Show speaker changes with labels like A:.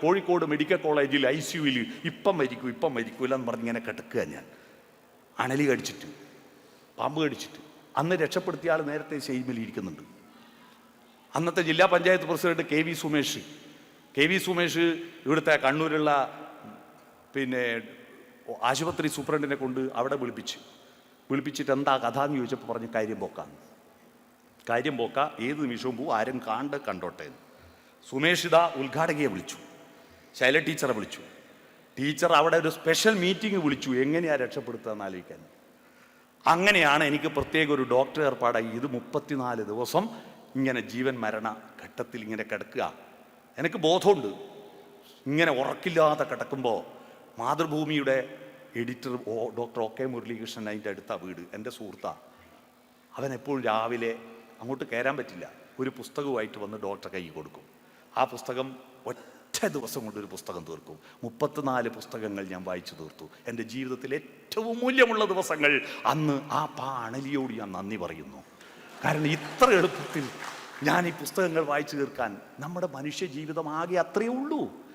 A: Kozhikode medical കോളേജിൽ ഐ സിയുയിൽ ഇപ്പം മരിക്കും ഇപ്പം മരിക്കൂല എന്ന് പറഞ്ഞ് ഇങ്ങനെ കിടക്കുക ഞാൻ. അണലി കടിച്ചിട്ട് പാമ്പ് കടിച്ചിട്ട്. അന്ന് രക്ഷപ്പെടുത്തിയ ആൾ നേരത്തെ ഷെയ്മിൽ ഇരിക്കുന്നുണ്ട്. അന്നത്തെ ജില്ലാ panchayat president K V Sumesh K V Sumesh ഇവിടുത്തെ കണ്ണൂരുള്ള പിന്നെ ആശുപത്രി സൂപ്രണ്ടിനെ കൊണ്ട് അവിടെ വിളിപ്പിച്ച് വിളിപ്പിച്ചിട്ട് എന്താ കഥ എന്ന് ചോദിച്ചപ്പോൾ പറഞ്ഞ് കാര്യം പോക്കാന്ന് കാര്യം പോക്ക ഏത് നിമിഷവും പോവും ആരും കാണ്ട് കണ്ടോട്ടെ സുമേഷിത ഉദ്ഘാടകയെ വിളിച്ചു. ശൈല ടീച്ചറെ വിളിച്ചു. ടീച്ചർ അവിടെ ഒരു സ്പെഷ്യൽ മീറ്റിംഗ് വിളിച്ചു. എങ്ങനെയാണ് രക്ഷപ്പെടുത്തുക ആലോചിക്കാൻ. അങ്ങനെയാണ് എനിക്ക് പ്രത്യേക ഒരു ഡോക്ടർ ഏർപ്പാടായി. ഇത് മുപ്പത്തിനാല് ദിവസം ഇങ്ങനെ ജീവൻ മരണ ഘട്ടത്തിൽ ഇങ്ങനെ കിടക്കുക. എനിക്ക് ബോധമുണ്ട്. ഇങ്ങനെ ഉറക്കില്ലാതെ കിടക്കുമ്പോൾ മാതൃഭൂമിയുടെ എഡിറ്റർ ഓ ഡോക്ടർ ഒ കെ മുരളീകൃഷ്ണൻ അതിന്റെ അടുത്ത വീട്. എന്റെ സുഹൃത്താ. അവൻ എപ്പോഴും രാവിലെ അങ്ങോട്ട് കയറാൻ പറ്റില്ല. ഒരു പുസ്തകവുമായിട്ട് വന്ന് ഡോക്ടറെ കൈ കൊടുക്കും. ആ പുസ്തകം ഒറ്റ ദിവസം കൊണ്ടൊരു പുസ്തകം തീർക്കും. മുപ്പത്തിനാല് പുസ്തകങ്ങൾ ഞാൻ വായിച്ചു തീർത്തു. എന്റെ ജീവിതത്തിൽ ഏറ്റവും മൂല്യമുള്ള ദിവസങ്ങൾ അന്ന് ആ പാണലിയോട് ഞാൻ നന്ദി പറയുന്നു. കാരണം ഇത്ര എളുപ്പത്തിൽ ഞാൻ ഈ പുസ്തകങ്ങൾ വായിച്ചു തീർക്കാൻ നമ്മുടെ മനുഷ്യ ജീവിതം ആകെ അത്രയേ ഉള്ളൂ.